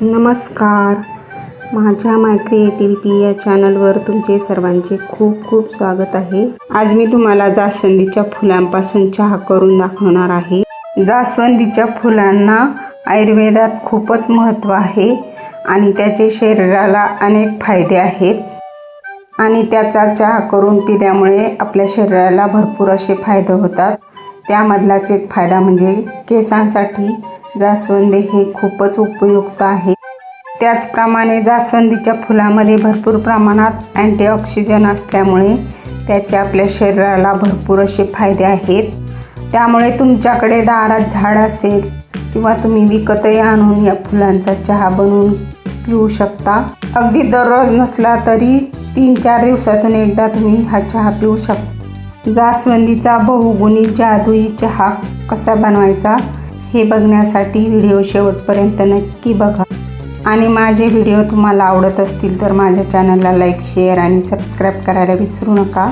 नमस्कार. माझ्या माय क्रिएटिव्हिटी या चॅनलवर तुमचे सर्वांचे खूप खूप स्वागत आहे. आज मी तुम्हाला जास्वंदीच्या फुलांपासून चहा करून दाखवणार आहे. जास्वंदीच्या फुलांना आयुर्वेदात खूपच महत्त्व आहे आणि त्याचे शरीराला अनेक फायदे आहेत. आणि त्याचा चहा करून पिल्यामुळे आपल्या शरीराला भरपूर असे फायदे होतात. त्यामधलाच एक फायदा म्हणजे केसांसाठी जास्वंदी हे खूपच उपयुक्त आहे. त्याचप्रमाणे जास्वंदीच्या फुलामध्ये भरपूर प्रमाणात अँटीऑक्सिजन असल्यामुळे त्याचे आपल्या शरीराला भरपूर असे फायदे आहेत. त्यामुळे तुमच्याकडे दारात झाड असेल किंवा तुम्ही विकतही आणून या फुलांचा चहा बनवून पिऊ शकता. अगदी दररोज नसला तरी तीन चार दिवसातून एकदा तुम्ही हा चहा पिऊ शकता जास्वंदीचा बहुगुणी जादुई चहा कसा बनवायचा? हे बघण्यासाठी व्हिडिओ शेवटपर्यंत नक्की बघा. आणि माझे व्हिडिओ तुम्हाला आवडत असतील तर माझ्या चॅनलला लाईक शेअर आणि सबस्क्राईब करायला विसरू नका.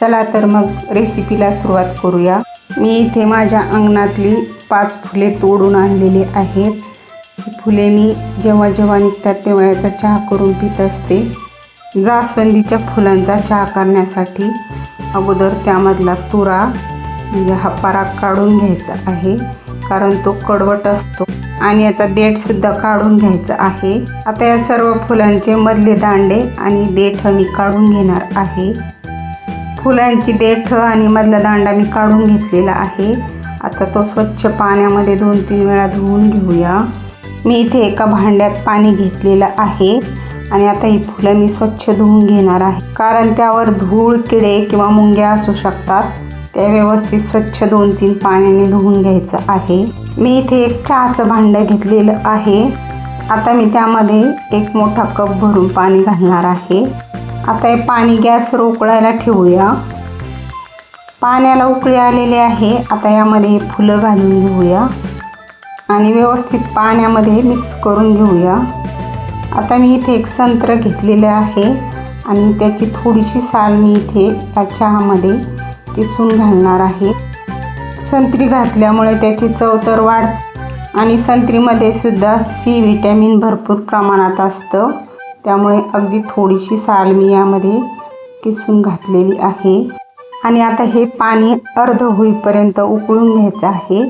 चला तर मग रेसिपीला सुरुवात करूया. मी इथे माझ्या अंगणातली पाच फुले तोडून आणलेली आहेत. फुले मी जेव्हा जेव्हा निघतात तेव्हा याचा चहा करून पित असते. जास्वंदीच्या फुलांचा चहा करण्यासाठी अगोदर त्यामधला तुरा म्हणजे हा पराग काढून घ्यायचा आहे. कारण तो कडवट असतो. आणि याचा देठसुद्धा काढून घ्यायचा आहे. आता या सर्व फुलांचे मधले दांडे आणि देठ मी काढून घेणार आहे. फुलांची देठ आणि मधला दांडा मी काढून घेतलेला आहे. आता तो स्वच्छ पाण्यामध्ये दोन तीन वेळा धुवून घेऊया. मी इथे एका भांड्यात पाणी घेतलेलं आहे. आणि आता ही फुलं मी स्वच्छ धुवून घेणार आहे. कारण त्यावर धूळ किडे किंवा मुंग्या असू शकतात. ते व्यवस्थित स्वच्छ दोन तीन पाण्याने धुवून घ्यायचं आहे. मी इथे एक चहाचं भांडं घेतलेलं आहे. आता मी त्यामध्ये एक मोठा कप भरून पाणी घालणार आहे. आता हे पाणी गॅसवर उकळायला ठेवूया. पाण्याला उकळी आलेली आहे. आता यामध्ये फुलं घालून घेऊया. आणि व्यवस्थित पाण्यामध्ये मिक्स करून घेऊया. आता मी इथे एक संत्र घेतलेलं आहे. आणि त्याची थोडीशी साल मी इथे या चहामध्ये किसून घालणार आहे. संत्री घातल्यामुळे त्याची चव तर वाढ आणि संत्रीमध्ये सुद्धा सी व्हिटॅमिन भरपूर प्रमाणात असतं. त्यामुळे अगदी थोडीशी साल मी यामध्ये किसून घातलेली आहे. आणि आता हे पाणी अर्ध होईपर्यंत उकळून घ्यायचं आहे.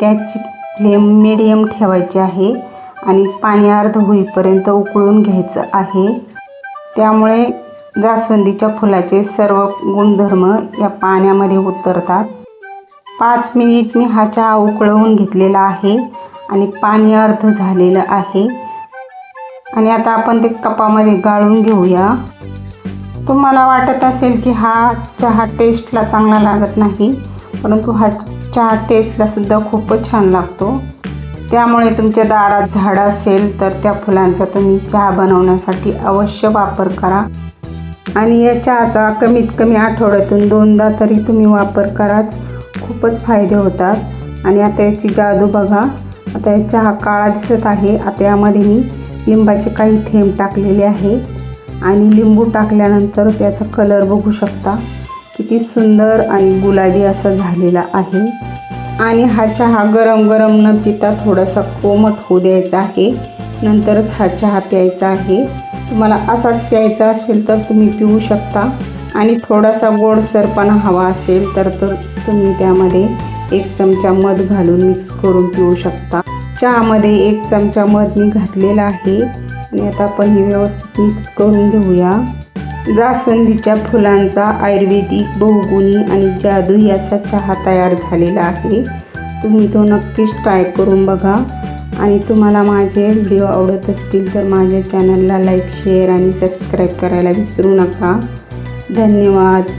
गॅसची फ्लेम मिडियम ठेवायची आहे आणि पाणी अर्ध होईपर्यंत उकळून घ्यायचं आहे. त्यामुळे जास्वंदीच्या फुलाचे सर्व गुणधर्म या पाण्यामध्ये उतरतात. पाच मिनिट मी हा चहा उकळवून घेतलेला आहे आणि पाणी अर्ध झालेलं आहे. आणि आता आपण ते कपामध्ये गाळून घेऊया. तुम्हाला वाटत असेल की हा चहा टेस्टला चांगला लागत नाही परंतु हा चहा टेस्टलासुद्धा खूपच छान लागतो. त्यामुळे तुमच्या दारात झाड असेल तर त्या फुलांचा तुम्ही चहा बनवण्यासाठी अवश्य वापर करा. आणि या चहाचा कमीत कमी आठवड्यातून दोनदा तरी तुम्ही वापर कराच. खूपच फायदे होतात. आणि आता याची जादू बघा. आता या चहा काळा दिसत आहे. आता यामध्ये मी लिंबाचे काही थेंब टाकलेले आहे. आणि लिंबू टाकल्यानंतर त्याचा कलर बघू शकता. किती सुंदर आणि गुलाबी असा झालेला आहे. आणि हा चहा गरम गरम न पिता थोडासा कोमट होऊ द्यायचा आहे. नंतरच हा चहा प्यायचा आहे. तुम्हाला असाच प्यायचा असेल तर तुम्ही पिऊ शकता. आणि थोडासा गोडसरपणा हवा असेल तर तर तुम्ही त्यामध्ये एक चमचा मध घालून मिक्स करून पिऊ शकता. चहामध्ये एक चमचा मध मी घातलेला आहे. आणि आता आपण हे व्यवस्थित मिक्स करून घेऊया. जास्वंदीच्या फुलांचा आयुर्वेदिक बहुगुणी आणि जादुई असा चहा तयार झालेला आहे. तुम्ही तो नक्कीच ट्राय करून बघा. आणि तुम्हाला माझे व्हिडिओ आवडत असतील तर माझ्या चॅनलला लाईक शेअर आणि सबस्क्राईब करायला विसरू नका. धन्यवाद.